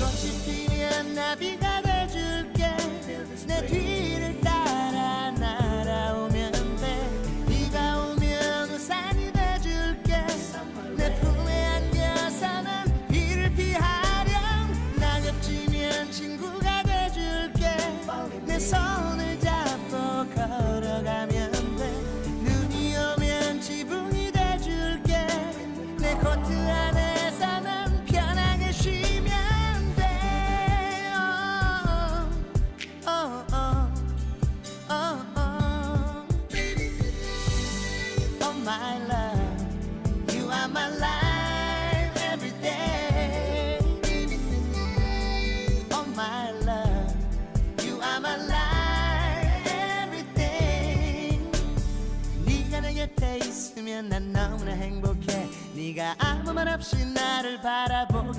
noche tibia navidad. My love, you are my life every day. Oh my love, you are my life everything. 네가 내 곁에 있으면 난 너무나 행복해. 네가 아무 말 없이 나를 바라봐.